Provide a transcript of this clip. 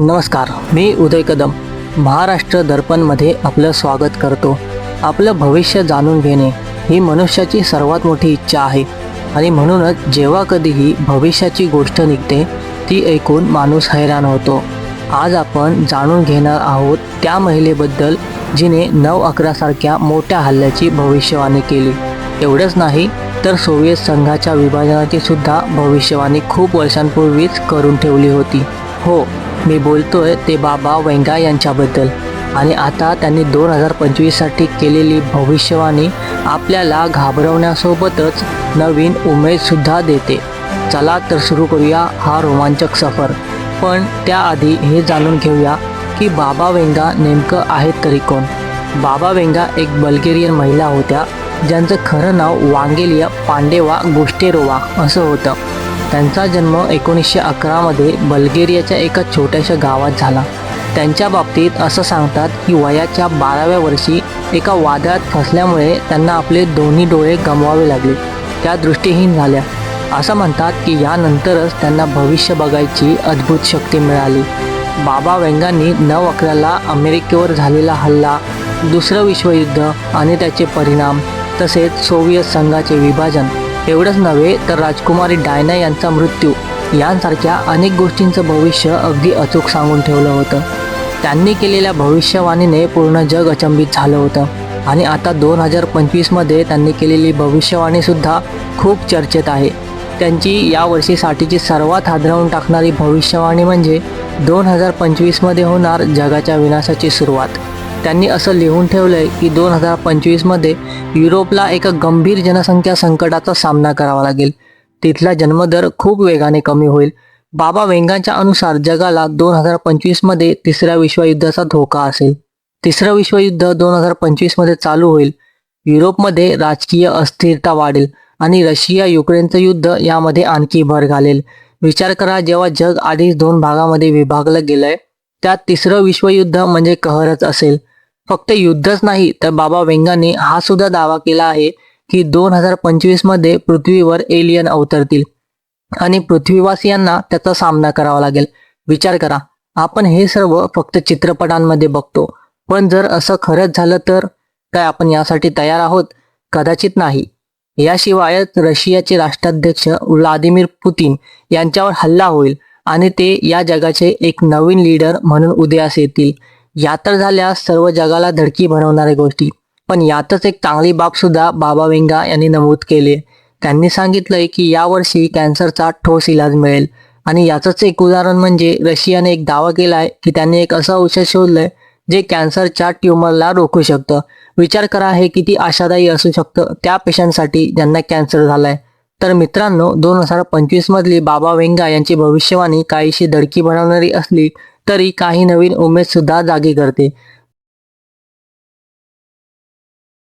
नमस्कार मी उदय कदम. महाराष्ट्र दर्पणमध्ये आपलं स्वागत करतो. आपलं भविष्य जाणून घेणे ही मनुष्याची सर्वात मोठी इच्छा आहे. आणि म्हणूनच जेव्हा कधीही भविष्याची गोष्ट निघते ती ऐकून माणूस हैराण होतो. आज आपण जाणून घेणार आहोत त्या महिलेबद्दल जिने नऊ अकरासारख्या मोठ्या हल्ल्याची भविष्यवाणी केली. एवढंच नाही तर सोव्हिएत संघाच्या विभाजनाची सुद्धा भविष्यवाणी खूप वर्षांपूर्वीच करून ठेवली होती. हो मी बोलतोय ते बाबा वेंगा यांच्याबद्दल. आणि आता त्यांनी दोन हजार पंचवीससाठी केलेली भविष्यवाणी आपल्याला घाबरवण्यासोबतच नवीन उमेदसुद्धा देते. चला तर सुरू करूया हा रोमांचक सफर. पण त्याआधी हे जाणून घेऊया की बाबा वेंगा नेमकं आहेत तरी कोण. बाबा वेंगा एक बल्गेरियन महिला होत्या ज्यांचं खरं नाव वांगेलिया पांडेवा गोष्टेरोवा असं होतं. त्यांचा जन्म एकोणीसशे अकरामध्ये बल्गेरियाच्या एका छोट्याशा गावात झाला. त्यांच्या बाबतीत असं सांगतात की वयाच्या बाराव्या वर्षी एका वादळात फसल्यामुळे त्यांना आपले दोन्ही डोळे गमवावे लागले. त्या दृष्टीहीन झाल्या. असं म्हणतात की यानंतरच त्यांना भविष्य बघायची अद्भुत शक्ती मिळाली. बाबा वेंगांनी नऊ अकराला अमेरिकेवर झालेला हल्ला दुसरं विश्वयुद्ध आणि त्याचे परिणाम तसेच सोव्हिएत संघाचे विभाजन एवढंच नव्हे तर राजकुमारी डायना यांचा मृत्यू. यांसारख्या अनेक गोष्टींचं भविष्य अगदी अचूक सांगून ठेवलं होतं. त्यांनी केलेल्या भविष्यवाणीने पूर्ण जग अचंबित झालं होतं. आणि आता दोन हजार पंचवीसमध्ये त्यांनी केलेली भविष्यवाणीसुद्धा खूप चर्चेत आहे. त्यांची यावर्षीसाठीची सर्वात हादरवून टाकणारी भविष्यवाणी म्हणजे दोन हजार पंचवीसमध्ये होणार जगाच्या विनाशाची सुरुवात. त्यांनी असं लिहून ठेवलं आहे की दोन हजार पंचवीसमध्ये युरोपला एका गंभीर जनसंख्या संकटाचा सामना करावा लागेल. तिथला जन्मदर खूप वेगाने कमी होईल. बाबा वेंगांच्या अनुसार जगाला दोन हजार पंचवीसमध्ये तिसऱ्या विश्वयुद्धाचा धोका असेल. तिसरं विश्वयुद्ध दोन हजार पंचवीसमध्ये चालू होईल. युरोपमध्ये राजकीय अस्थिरता वाढेल आणि रशिया युक्रेनचं युद्ध यामध्ये आणखी भर घालेल. विचार करा जेव्हा जग आधीच दोन भागामध्ये विभागलं गेलंय त्यात तिसरं विश्वयुद्ध म्हणजे कहरच असेल. फक्त युद्धच नाही तर बाबा वेंगाने हा सुद्धा दावा केला आहे की दोन हजार पंचवीसमध्ये पृथ्वीवर एलियन अवतरतील. आणि पृथ्वीवासियांना त्याचा सामना करावा लागेल. विचार करा आपण हे सर्व फक्त चित्रपटांमध्ये बघतो. पण जर असं खरंच झालं तर काय आपण यासाठी तयार आहोत? कदाचित नाही. याशिवाय रशियाचे राष्ट्राध्यक्ष व्लादिमीर पुतीन यांच्यावर हल्ला होईल आणि ते या जगाचे एक नवीन लीडर म्हणून उदयास येतील. या तर झाल्या सर्व जगाला धडकी बनवणाऱ्या गोष्टी. पण यातच एक चांगली बाबसुद्धा बाबा वेंगा यांनी नमूद केली. त्यांनी सांगितलंय की यावर्षी कॅन्सरचा ठोस इलाज मिळेल. आणि याचंच एक उदाहरण म्हणजे रशियाने एक दावा केलाय की त्यांनी एक असं औषध शोधलंय जे कॅन्सरच्या ट्युमरला रोखू शकतं. विचार करा हे किती आशादायी असू शकतं त्या पेशंटसाठी ज्यांना कॅन्सर झालाय. तर मित्रांनो दोन हजार पंचवीस मधली बाबा वेंगा यांची भविष्यवाणी काहीशी धडकी बनवणारी असली तरी काही नवीन उमेदसुद्धा जागी करते.